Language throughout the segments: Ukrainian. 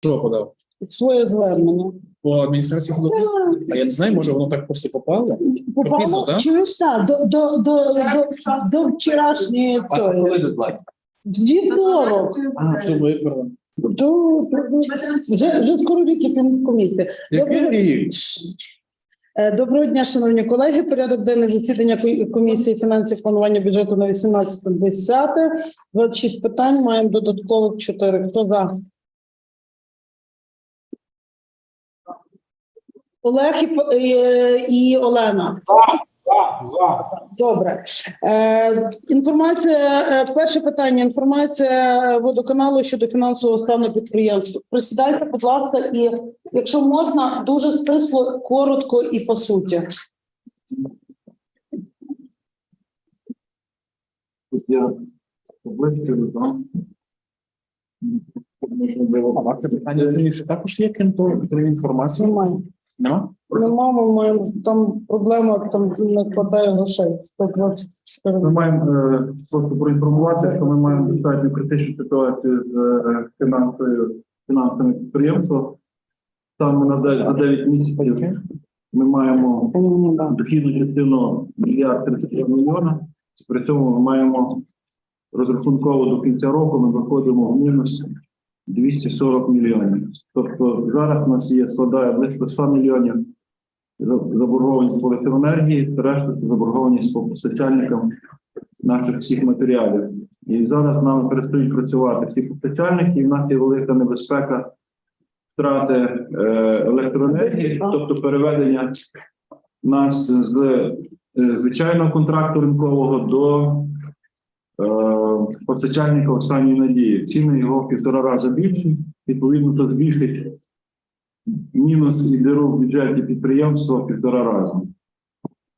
Що подав? Своє звернення. По адміністрації ходової? А я не знаю, може воно так просто попало? Прописано, Попало, так? чуєш, так, до, до, до, до, до вчорашньої А цієї. коли дедлайн? Вівторок. А, все виправили. До, вже, вже скоро віки комісії. Який рік? Е, Доброго дня, шановні колеги. Порядок денний засідання ко- комісії фінансів планування бюджету на 18.10. 26 питань. Маємо додаткових 4. Хто за? Олег і, е, і Олена. Добре. Е, інформація, е, перше питання. Інформація водоканалу щодо фінансового стану підприємства. Присідайте, будь ласка, і якщо можна, дуже стисло, коротко і по суті. Ваше питання також є ким то інформація? Немає. Нема? Нема, ми маємо там проблема, там не вистачає грошей. 124 Ми маємо е, просто проінформувати, що ми маємо достатньо критичну ситуацію з е, фінансовою фінансовим підприємством. Саме на 9 за 9 місяців ми маємо дохідну частину мільярд 33 мільйона. При цьому ми маємо розрахунково до кінця року ми виходимо в мінус 240 мільйонів. Тобто зараз у нас є складає близько 100 мільйонів за- заборгованість по електроенергії, решта заборгованість по постачальникам наших всіх матеріалів. І зараз нам перестають працювати всі постачальники, і в нас є велика небезпека втрати е, електроенергії, тобто переведення нас з е, звичайного контракту ринкового до постачальника останньої надії. Ціни його в півтора рази більші, відповідно, то збільшить мінус і диру в бюджеті підприємства в півтора рази.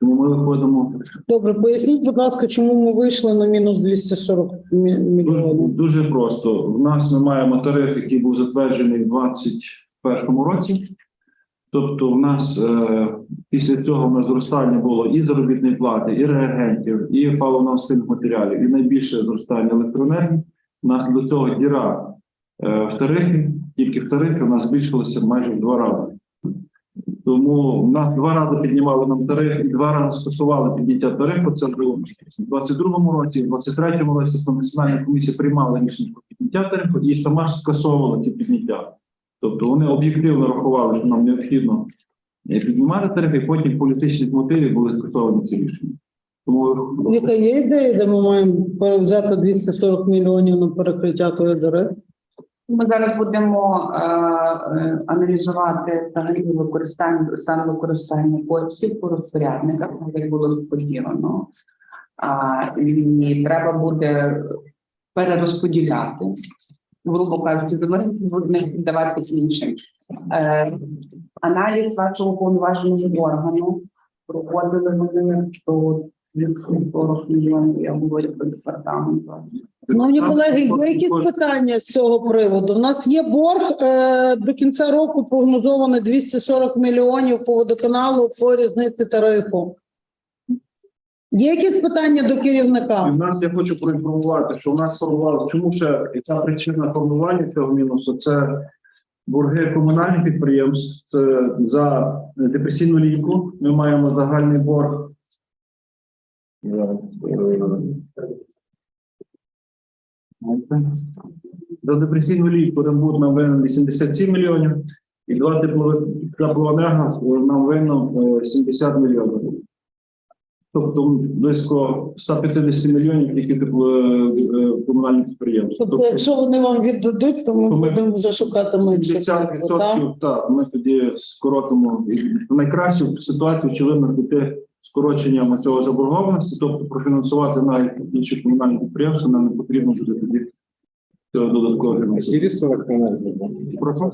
Тому ми виходимо Добре, поясніть, будь ласка, чому ми вийшли на мінус 240 мі- дуже, мільйонів? дуже просто. В нас ми маємо тариф, який був затверджений в 2021 році. Тобто, в нас е, після цього нас зростання було і заробітної плати, і реагентів, і паливно-мастильних матеріалів, і найбільше зростання електроенергії. У нас до цього діра е, в тарифі, тільки в тарифі у нас збільшилося майже в два рази. Тому в нас два рази піднімали нам тариф і два рази стосували підняття тарифу. Це було в 22-му році, в 23-му році, національна комісія приймала рішення про підняття тарифу і сама скасовувала ці підняття. Тобто вони об'єктивно рахували, що нам необхідно е, піднімати тарифи, і потім політичних мотивів були скасовані ці рішення. Тому Яка є ідея, де ми маємо перевзяти 240 мільйонів на перекриття тої дороги? Ми зараз будемо е, е, аналізувати взагалі використання стан використання коштів по розпорядниках, як було розподілено. А, і треба буде перерозподіляти, грубо кажучи, не давати іншим. Е, аналіз вашого повноваженого органу проводили ми до 240 мільйонів, я говорю про департамент. Шановні колеги, є якісь питання з цього приводу? У нас є борг е, до кінця року прогнозований 240 мільйонів по водоканалу по різниці тарифу. Є якісь питання до І керівника? в нас я хочу проінформувати, що в нас формували, чому ще яка причина формування цього мінусу? Це борги комунальних підприємств це за депресійну ліньку. Ми маємо загальний борг. Зараз, е, За депресійну ліньку Рембут нам винен 87 мільйонів, і два теплових теплоенерго нам винно е, 70 мільйонів. Тобто близько 150 мільйонів тільки тепло- е, комунальних підприємств. Тобто, якщо вони вам віддадуть, то ми То ми- будемо вже шукати менше. 70% так, ми тоді скоротимо найкращу ситуацію, очевидно, піти скороченням цього заборгованості, тобто профінансувати навіть інші комунальні підприємства, нам не потрібно буде тоді цього додаткового фінансування. Які електроенергії? Прошу.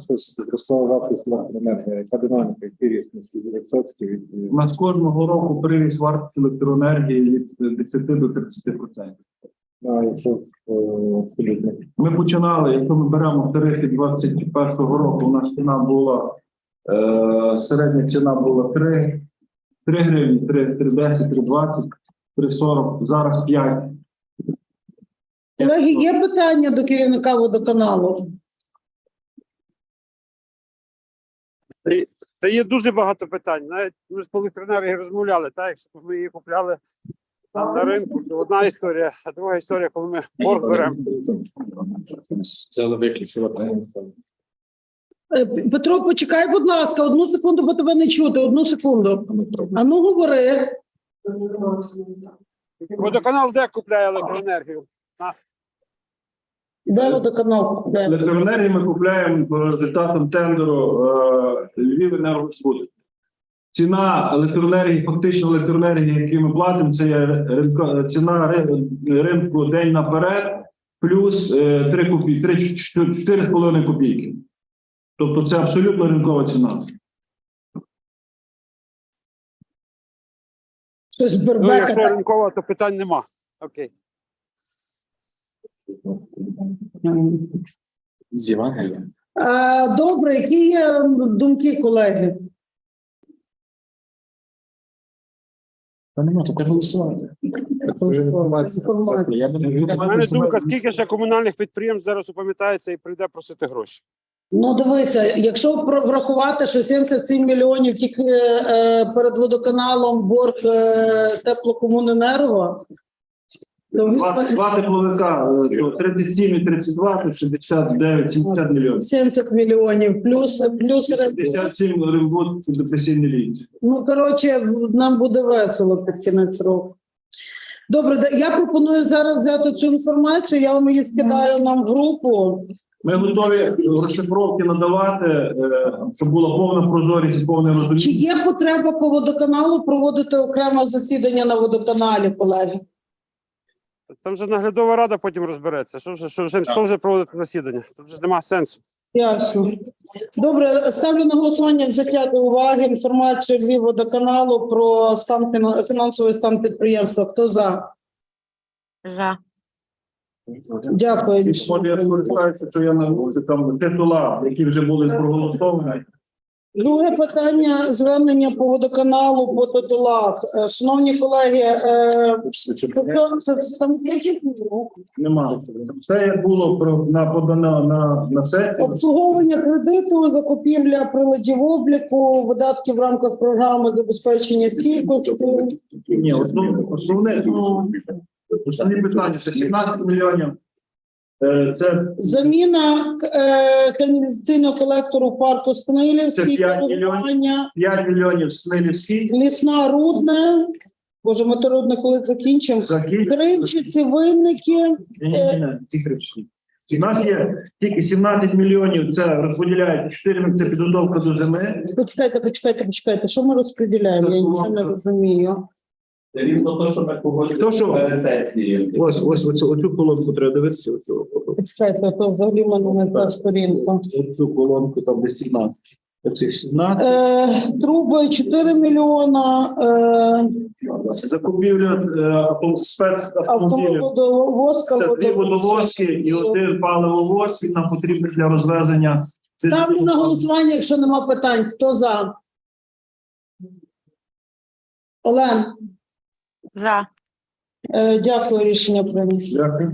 Вартість електроенергії, яка динаміка, ріст відсотків від У нас кожного року приріст вартості електроенергії від 10 до 30 процентів. а, якщо е, абсолютно Ми починали, якщо ми беремо в тарифі 21-го року, у нас ціна була е, середня ціна була 3, 3 гривні, 3, 3,10, 3,20, 3,40, зараз 5. Колеги, є питання до керівника водоканалу? Та є дуже багато питань. Навіть ми з електроенергії розмовляли, так, якщо ми її купляли там на ринку, то одна історія, а друга історія, коли ми борг беремо. Взяли виключили. Е, Петро, почекай, будь ласка, одну секунду, бо тебе не чути. Одну секунду. А ну говори. Водоканал де купляє електроенергію? Де водоканал? Де? Електроенергію ми купляємо по результатам тендеру е, Львів енергосбуд. Ціна електроенергії, фактично електроенергії, які ми платимо, це є ціна ринку день наперед, плюс е, 3 копійки, 3, 4,5 копійки. Тобто це абсолютно ринкова ціна. Щось Ну, якщо ринкова, то питань нема. Окей. З Євангелія. Добре, які є думки, колеги? Та нема, тільки голосувати. Інформація. Я б не У мене думка, скільки ще комунальних підприємств зараз опам'ятається і прийде просити гроші. Ну, дивися, якщо про- врахувати, що 77 мільйонів тільки е, перед водоканалом борг е, теплокомуненерго, Два, два тепловика, е, то 37 і 32, то 69, 70 мільйонів. 70 мільйонів, плюс плюс 57 рембут депресійний лінії. ну коротше, нам буде весело під кінець року. Добре, да- я пропоную зараз взяти цю інформацію. Я вам її скидаю нам в групу. Ми готові розшифровки надавати, е, щоб була повна прозорість і повне Чи розуміння. є потреба по водоканалу проводити окреме засідання на водоканалі, колеги? Там вже наглядова рада потім розбереться. Що вже, що вже, що вже проводити засідання? Тут вже нема сенсу. Ясно. Добре, ставлю на голосування взяття до уваги інформацію Львів водоканалу про стан фіна- фінансовий стан підприємства. Хто за? За. Дякую. Може, я скористаюся, що я на там титула, які вже були проголосовані. Друге питання звернення по водоканалу по титулах. Е, Шановні колеги, е, тобто це там. Все як було про на подано на, на сесії. обслуговування кредиту, закупівля приладів обліку, видатки в рамках програми забезпечення стійкості. Ні, основне, основне, ну, основні питання це 17 мільйонів. Е, Це Заміна е, каналізаційного колектору в парку Це Скнилівський, п'ять мільйонів. коригування, 5 мільйонів Смілівський. лісна рудне. Боже, ми то рудне коли закінчимо. Кривчиці, винники. Ні, ні, ні, ці кривчі. У нас є тільки 17 мільйонів, це розподіляється 4 це підготовка до зими. Почекайте, почекайте, почекайте. Що ми розподіляємо? Я нічого не розумію. Це рівно то, що ми погодили То, що- сесією. Ось, ось, оцю, оцю колонку треба дивитися. Оцю, Почекайте, то взагалі в мене не та сторінка. оцю колонку там де 17. Оцих 17. Е, труби 4 мільйона, е, Закупівля е, авто- спецавтомобілів. автоводовозка. Це дві водовозки і один паливовоз. Він нам потрібен для розвезення. Ставлю на голосування, якщо нема питань. Хто за? Олен, За. е, дякую, рішення прийнято. Дякую.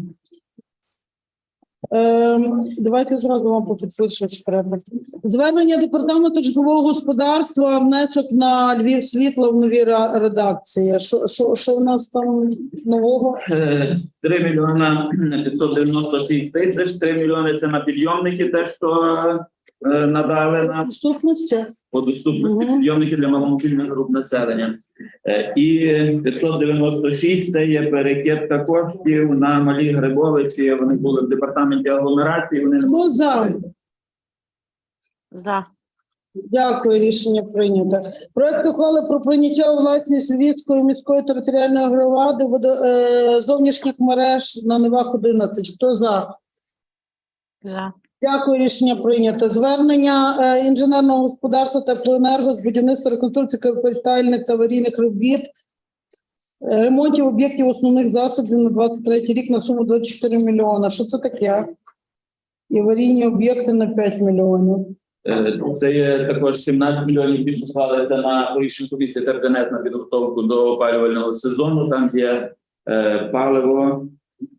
Ем, давайте зразу вам попідпишу, що треба. Звернення департаменту житлового господарства, внесок на Львів світло в новій ре- редакції. Що, що, що у нас там нового? Е, 3 мільйона 596 тисяч, 3 мільйони це на підйомники, те, що е, надали нам Доступності? по доступності Мгм. підйомники для маломобільних груп населення. Е, І 596 це є перекидка коштів на малі грибовичі. Вони були в департаменті агломерації. Вони не Хто за? За. Дякую, рішення прийнято. Проект ухвали про прийняття у власність Львівської міської територіальної громади водо, е, зовнішніх мереж на Невах 11. Хто за? За. Дякую, рішення прийнято. Звернення е, інженерного господарства теплоенерго з будівництва реконструкції капітальних та аварійних робіт, е, ремонтів об'єктів основних засобів на 23 рік на суму 24 мільйона. Що це таке? І аварійні об'єкти на 5 мільйонів. Е, Це є також 17 мільйонів більше схвалиться на рішення комісії Терденет на підготовку до опалювального сезону. Там є паливо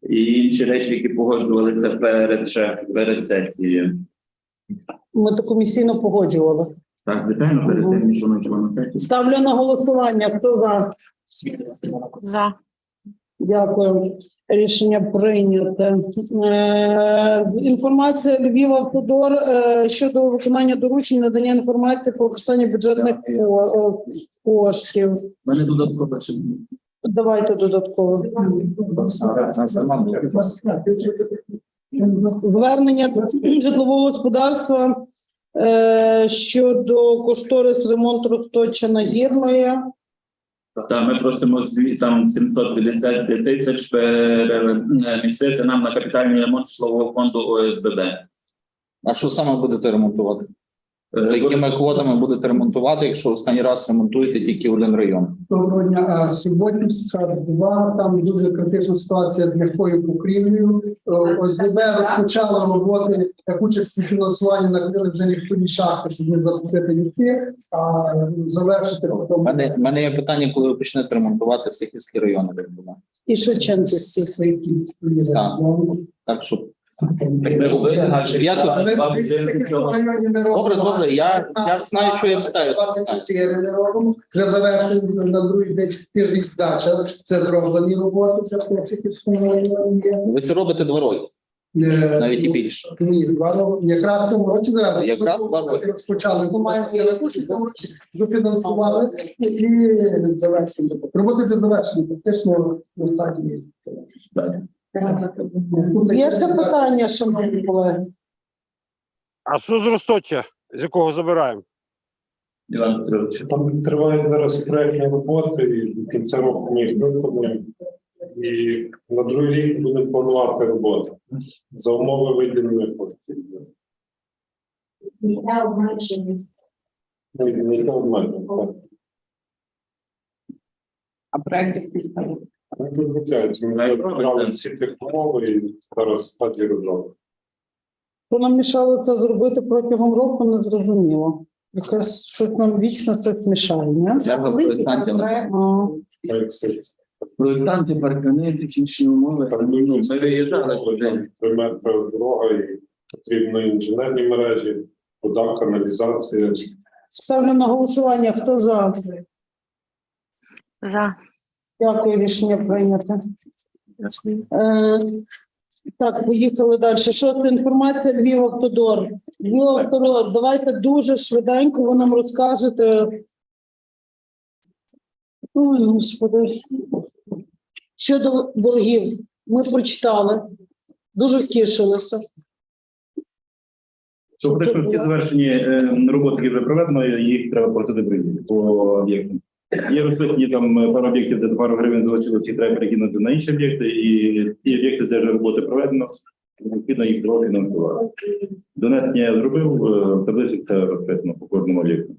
і інші речі, які погоджувалися перед ще перед сесією. Ми то комісійно погоджували. Так, звичайно, перед тим, ніж воно йшло на сесію. Ставлю на голосування. Хто за? За. Дякую. Рішення прийнято. Е, Інформація Львів Автодор е, щодо виконання доручень надання інформації про використання бюджетних ко- е, коштів. У мене додатково ще. Давайте додатково. Звернення житлового господарства е, щодо кошторис ремонту розточена гірної. Та ми просимо там 750 тисяч перемістити нам на капітальний ремонт житлового фонду ОСББ. А що саме будете ремонтувати? Е, За якими квотами будете ремонтувати, якщо останній раз ремонтуєте тільки один район? Доброго дня. А, Суботівська 2, там дуже критична ситуація з м'якою покрівлею. Е, ОСББ розпочала роботи як участь у фінансуванні накрили вже ніхто шахти, щоб не закупити ліфти, а завершити потім. мене, у мене є питання, коли ви почнете ремонтувати Сихівський район, де буде. І Шевченківський. Так. Так, щоб ми робили, а якось вам Добре, добре, я, я знаю, що я питаю. 24 ми робимо. Вже завершуємо на другий день тиждень здача. Це зроблені роботи вже по Цихівському районі є. Ви це робите два роки, Е, навіть і більше. Ні, два роки. Якраз в цьому році да, Якраз два роки. розпочали. Ми маємо кошти, в цьому році дофінансували і завершили. Роботи вже завершені, фактично на стадії. Є ще питання, шановні колеги? А що з Росточа, з якого забираємо? Іван Петрович. Там тривають зараз проектні роботи, і до кінця року ми їх виконуємо. І на другий рік будемо планувати роботу за умови виділення коштів. І не йде обмежень, так. А проекти підстави. Вони підготуються. Ми вже всі технології зараз стадії розробки. Що нам мішало це зробити протягом року, не зрозуміло. Якось щось нам вічно щось мішає, ні? Черга проєктантів. А, Проєктанти, паркани, технічні умови. Там Ми виїжджали три метри дорога і потрібно інженерні мережі, вода, каналізація. Ставлю на голосування. Хто за? За. Дякую, рішення прийнято. Е, так, поїхали далі. Шоста інформація Львів Автодор. Львів Автодор, давайте дуже швиденько ви нам розкажете. Ой, господи. Щодо боргів, ми прочитали, дуже втішилися. Що фактично ті завершені е, роботи, які вже проведено, їх треба платити бригі по об'єктам. Є розписані там е, пару об'єктів, де пару гривень залишилось, їх треба перекинути на інші об'єкти, і ті об'єкти, де вже роботи проведено, необхідно їх дофінансувати. Донецьк я зробив, е, таблиці це розписано по кожному об'єкту.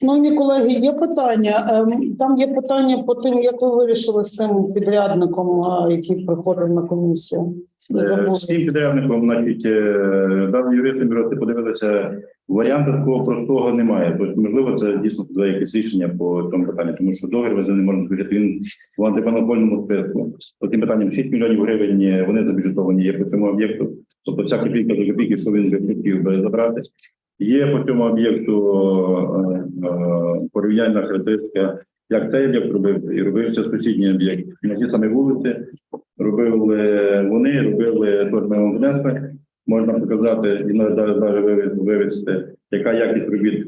Шановні колеги, є питання. Ем, Там є питання по тим, як ви вирішили з тим підрядником, який приходив на комісію. Е, Всім підрядникам, значить, е, дані юристи бюро подивилися, варіанту такого простого немає. Тобто, можливо, це дійсно буде якесь рішення по цьому питанню, тому що договір не можна включити, він в антимонопольному списку. По тим питанням 6 мільйонів гривень е, вони забюджетовані є по цьому об'єкту. Тобто вся копійка до копійки, що він би хотів би забрати. Є по цьому об'єкту е, е, порівняльна характеристика, як цей об'єкт робив, і робився сусідній об'єкт. На ті самі вулиці робили вони, робили торгмевом внесли. Можна показати і навіть навіть вивести, яка якість робіт.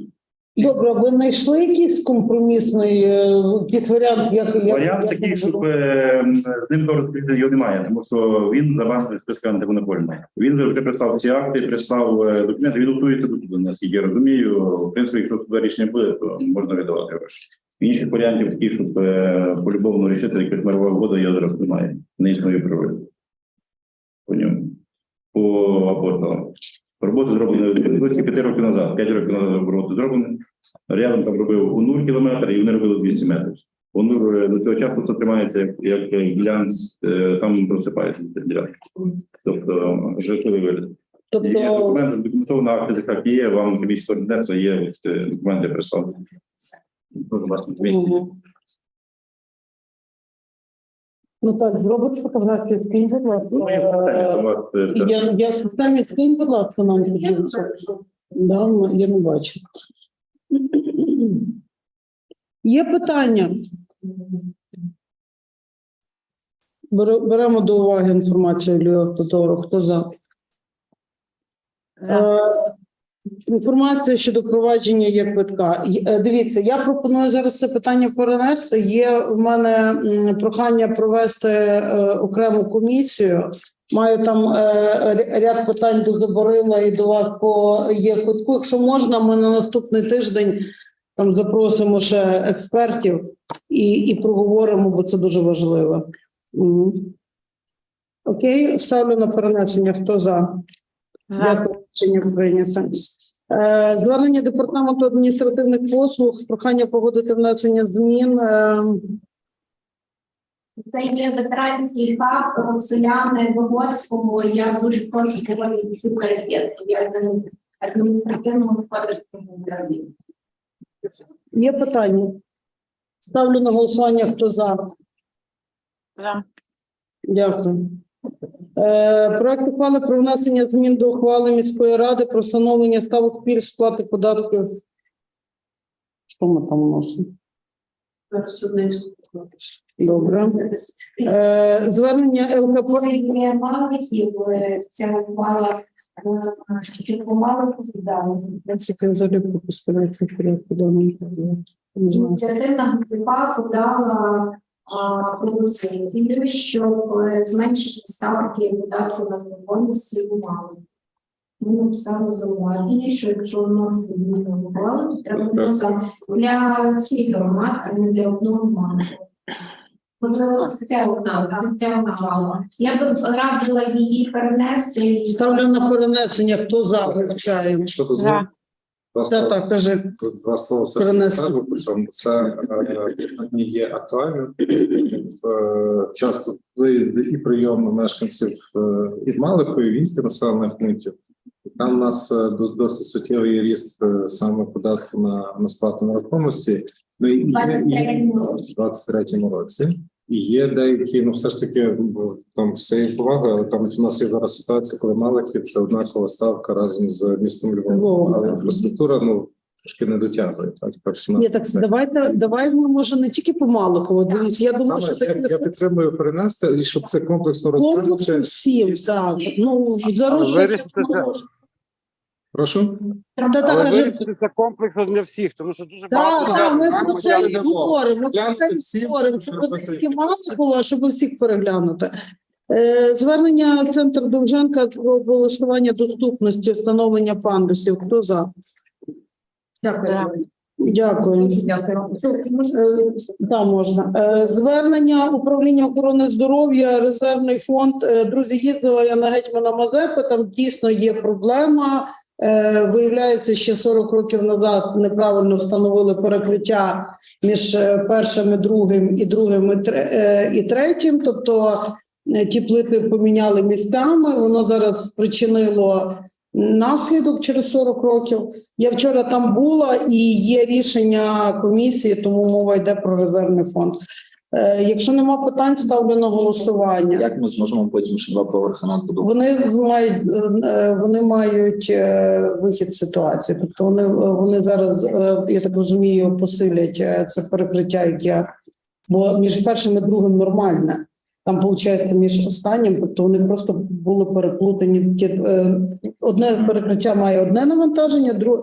Добре, ви знайшли якийсь компромісний е, якийсь варіант, як як- Варіант як такий, ми щоб е, з ним розповідати його немає, тому що він за вами списку антимонопольний. Він вже прислав ці акти, прислав е, документи, він готується до суду, наскільки я розумію. В принципі, якщо суду рішення буде, то можна видавати гроші. Інших варіантів таких, щоб полюбовно рішити якась мирова угода, я зараз немає. Не існує природи. По ньому. По апостолам. Роботи зроблені близько п'яти років назад. П'ять років назад роботи зроблені. Рядом там робив УНУР кілометр, і вони робили 200 метрів. УНУР е, до цього часу це тримається як, е, глянц, е, там просипається ділянка. Тобто житловий вигляд. Є Тобто документи, документована акти, як є, вам комісія є документи прислав. Дуже власне. Ну так, зробити фотографію, скинь, будь ласка. Ну, є питання, Е, вас, е, Я, я в системі скинь, будь ласка, нам тоді. Да, м- я не бачу. Є питання? Бере- Беремо до уваги інформацію Іллю Автодору. Хто за? Е, Інформація щодо впровадження є квитка. Е, Дивіться, я пропоную зараз це питання перенести. Є в мене прохання провести е, окрему комісію. Маю там е, ряд питань до Заборила і до вас по є квитку. Якщо можна, ми на наступний тиждень там запросимо ще експертів і, і проговоримо, бо це дуже важливо. М. Окей, ставлю на перенесення. Хто? За. Дякую, рішення прийнято. Е, Звернення департаменту адміністративних послуг, прохання погодити внесення змін. Е, Це є ветеранський хаб Роксоляни Вигоцькому. Я дуже прошу цю перевірку. Я адміністративному господарському. Є питання? Ставлю на голосування. Хто за? За. Дякую. Е, Проект ухвали про внесення змін до ухвали міської ради про встановлення ставок пільг сплати податків. Що ми там вносимо? Добре. Е, Звернення ЛКП. Ця ухвала що помало повідомлення. Принципі, взагалі денний. Ініціативна група подала пропозицію, щоб е, зменшити ставки податку на нерухомість сім'ї. Ми написали зауваження, що якщо вносити зміни в ухвалу, то треба вносити для всіх громад, а не для одного банку. Можливо, це одна, це одна мала. Я би радила її перенести Ставлю на перенесення. Хто за вивчаємо? Що За. Дозволить? Це так, кажи. Два слова все ж Перенести. скажу по цьому. Це е, питання є актуальним. Е, Часто виїзди і прийоми мешканців е, і Малихої, і інших населених пунктів. Там у нас е, до- досить суттєвий ріст е, саме податку на, на сплату нерухомості. Ну і є, і, 23-му в 23-му році. І є деякі, ну все ж таки, там все є повага, але там у нас є зараз ситуація, коли Малахів це однакова ставка разом з містом Львовом, Львовом. але інфраструктура ну трошки не дотягує. Так, так Ні, так давайте, давай ми може не тільки по Малихову. Дивіться, я думаю, що я, я підтримую перенести, і щоб це комплексно комплексно розглянути. всім. Так, ну вирішити це. Прошу. Та так Але кажи. вирішити це комплексно для всіх, тому що дуже Так, багато так, ми про це громадян і говоримо. Ми про це і всім, говоримо, щоб зробити. тільки Малихова, а щоб всіх переглянути. Е, Звернення центру Довженка про облаштування доступності встановлення пандусів. Хто за? За. Дякую. Е, Да, можна. Е, Звернення управління охорони здоров'я, резервний фонд. Е, Друзі, їздила я на гетьмана Мазепи. Там дійсно є проблема. Е, Виявляється, ще 40 років назад неправильно встановили перекриття між е, першим і другим, і другим і е, третім. Тобто ті плити поміняли місцями. Воно зараз спричинило наслідок через 40 років. Я вчора там була і є рішення комісії, тому мова йде про резервний фонд. Е, якщо нема питань, ставлю на голосування. Як ми зможемо потім ще два поверхи надбудувати? Вони мають е, вони мають е, вихід з ситуації. Тобто вони вони зараз, е, я так розумію, посилять е, це перекриття, яке бо між першим і другим нормальне. Там виходить між останнім, тобто вони просто були переплутані. Ті, е, Одне перекриття має одне навантаження, друге,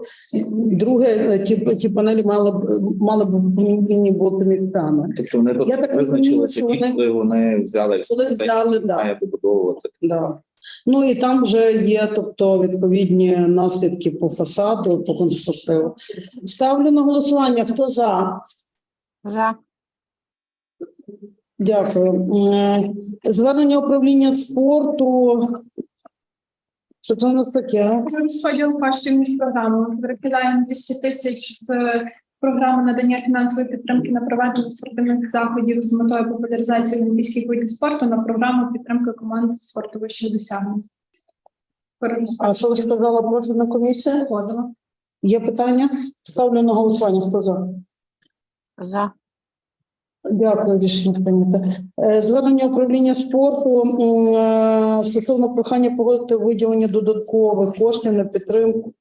друге е, ті, ті панелі мали б мали б поміняні бути місцями. Тобто вони Я так тут визначили, що що вони- коли вони взяли Коли взяли, да. має добудовувати. Да. Ну і там вже є, тобто, відповідні наслідки по фасаду, по конструктиву. Ставлю на голосування. Хто за? За. Дякую. Звернення управління спорту. Що це у нас таке? Розподіл коштів між програмами. Перекидаємо 200 тисяч з програми надання фінансової підтримки на проведення спортивних заходів з метою популяризації олімпійських видів спорту на програму підтримки команд спорту вищих досягнень. А що ви сказала профільна комісія? Погодила. Є питання? Ставлю на голосування. Хто за? За. Дякую, рішення прийнято. Е, Звернення управління спорту е, стосовно прохання погодити виділення додаткових коштів на підтримку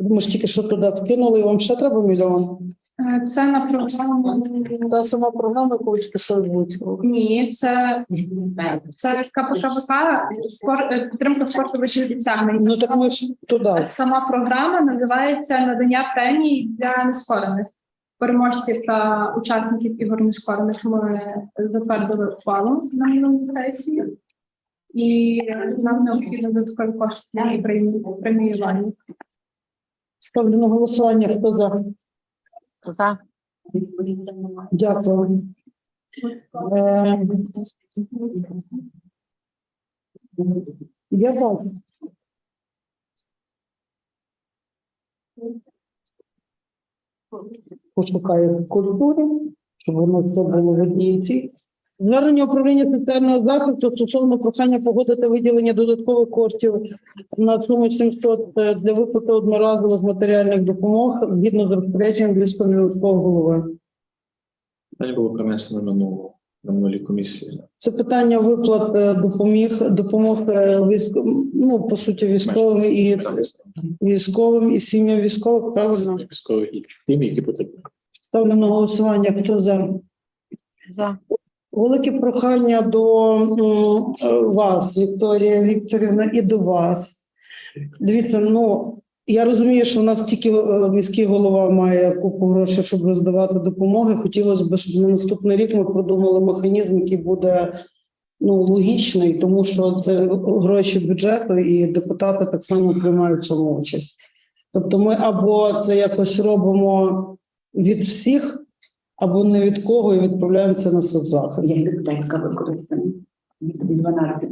Ми ж тільки що туди скинули, і вам ще треба мільйон. Е, Це на програму. Та сама програма, яку тільки що озвучили. Ні, це, це КПКВК, спор- підтримка спорту вищих досягнень. Ну так ми ж туди. Сама програма називається надання премій для нескорених переможців та учасників ігор нескорених. Ми затвердили ухвалу на минулій сесії, і нам необхідно додаткові кошти для преміювання. Ставлю на голосування. Хто за? За. Дякую. Е, Я бачу. Пошукаю в культурі, щоб воно все було в одній. Звернення управління соціального захисту стосовно прохання погодити виділення додаткових коштів на суму 700 для виплати одноразових матеріальних допомог згідно з розпорядженням міського голови. Питання було принесено минулу на минулій комісії. Це питання виплат е, допоміг допомог е, військ... ну по суті військовим і військовим і сім'ям військових. Правильно Військові і тим, які потрібні. ставлю на голосування. Хто за За. велике прохання до е, вас, Вікторія Вікторівна, і до вас. Дивіться, ну я розумію, що в нас тільки е, міський голова має купу грошей, щоб роздавати допомоги. Хотілося б, щоб на наступний рік ми продумали механізм, який буде ну логічний, тому що це гроші бюджету, і депутати так само приймають в цьому участь. Тобто, ми або це якось робимо від всіх, або не від кого, і відправляємо це на соцзахист. Як депутатська використання. 12.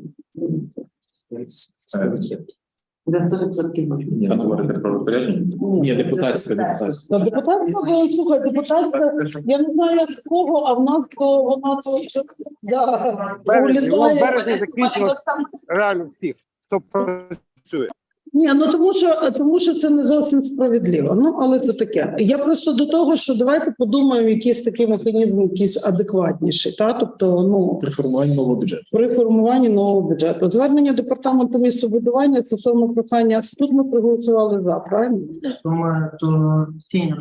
За 100% можна. Ні, говорити про розпорядження. Ні, депутатська, депутатська. Депутатська, бо, слухай, депутатська, я не знаю, як в кого, а в нас то вона то да, Березні, воно улітає. березень закінчилось реально всіх, хто працює. Ні, ну тому що тому що це не зовсім справедливо. Ну але це таке. Я просто до того, що давайте подумаємо, якийсь такий механізм, якийсь адекватніший. Та тобто, ну При формуванні нового бюджету. при формуванні нового бюджету. Звернення департаменту містобудування стосовно прохання тут ми проголосували за правильно? То ми то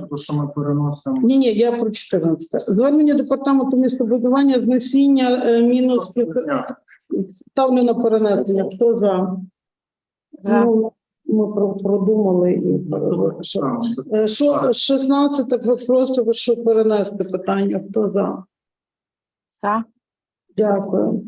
то що ми переносимо. Ні, ні, я про 14. Звернення департаменту містобудування знесіння е, мінус ставлю на перенесення. Хто за? За. Ну, ми про- продумали і що, Е, 16 так ви просите, що перенести питання. Хто за? За. Дякую.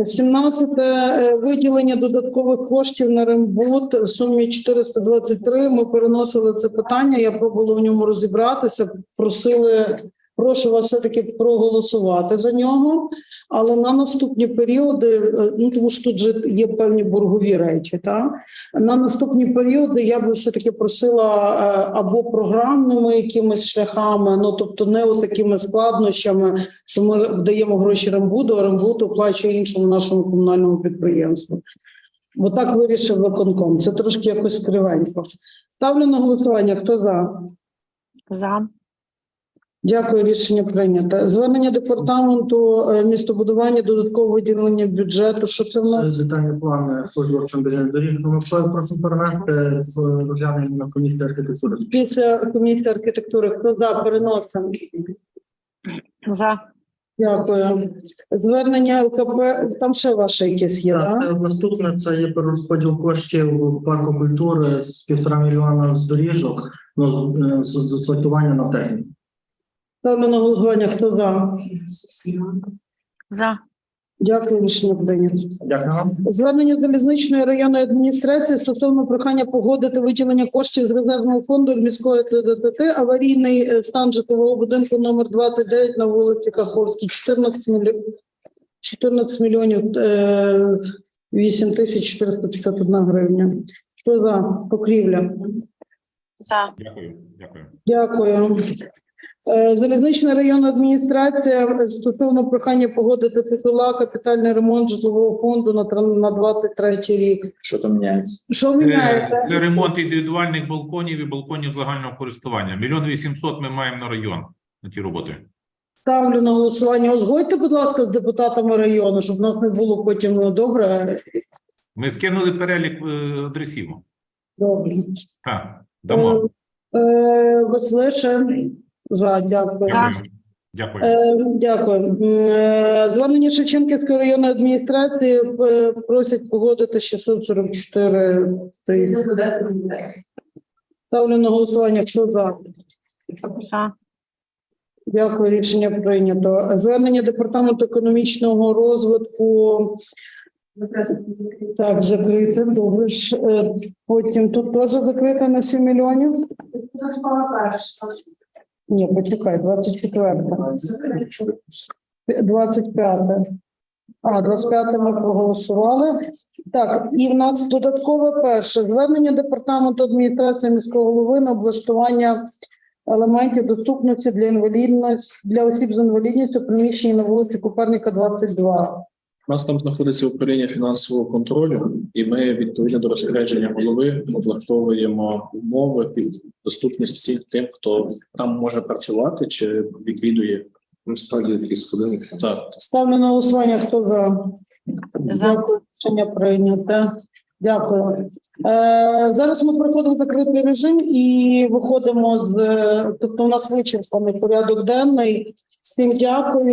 Е, 17 е, виділення додаткових коштів на рембут в сумі 423. Ми переносили це питання. Я пробувала в ньому розібратися. Просили, прошу вас все таки проголосувати за нього. Але на наступні періоди, е, ну тому що тут же є певні боргові речі. Та на наступні періоди я би все таки просила е, або програмними якимись шляхами, ну тобто не ось такими складнощами, що ми даємо гроші Рамбуду, а Рамбуд оплачує іншому нашому комунальному підприємству. Бо так вирішив виконком. Це трошки якось кривенько. Ставлю на голосування. Хто за? За. Дякую, рішення прийнято. Звернення департаменту е, містобудування, додаткове виділення бюджету. Що це в нас? Детальні плани служби автомобільних доріг. Ми просимо перенести з розглянення на комісії архітектури. Після комісії архітектури. Хто за? Переносимо. За. Дякую. Звернення ЛКП. Там ще ваше якесь є, Так, так? це Наступне це є перерозподіл коштів парку культури з півтора мільйона з доріжок ну, з- з з асфальтування на техніку. Ставлю на голосування. Хто за? За. Дякую, рішення прийнято. Дякую вам. Звернення залізничної районної адміністрації стосовно прохання погодити виділення коштів з резервного фонду міської ТДТ аварійний е, стан житлового будинку номер 29 на вулиці Каховській, 14 мільйонів 14 мільйонів е, 8 тисяч 451 гривня. Що за покрівля? За. Дякую, дякую. Дякую. Е, Залізнична районна адміністрація стосовно прохання погодити титула капітальний ремонт житлового фонду на на 23 рік. Що там міняється? Що міняєте? Е, Це ремонт індивідуальних балконів і балконів загального користування. Мільйон вісімсот ми маємо на район на ті роботи. Ставлю на голосування. Узгодьте, будь ласка, з депутатами району, щоб в нас не було потім ну, добре. Ми скинули перелік е, адресів. Добре. Так. Дамо. Е, Василише, за, дякую. За. Дякую. Е, Дякую. Е, Звернення Шевченківської районної адміністрації е, просять погодити 644 тисячі. Ставлю на голосування. Хто за? За. Дякую, рішення прийнято. Звернення департаменту економічного розвитку. Так, закрите. Добре ж. Потім тут теж закрите на 7 мільйонів. Ні, почекай, 24. 25. А, 25 ми проголосували. Так, і в нас додаткове перше звернення департаменту адміністрації міського голови на облаштування елементів доступності для інвалідності для осіб з інвалідністю приміщенні на вулиці Коперника 22. У нас там знаходиться управління фінансового контролю, і ми відповідно до розпорядження голови облаштовуємо умови під доступність всім тим, хто там може працювати чи відвідує. Справді такі сходини. Так, Ставлю на голосування. Хто за? За. Дякую, рішення прийнято. Дякую. Е, зараз ми проходимо в закритий режим і виходимо з тобто, у нас вичерпаний порядок денний. Всім дякую.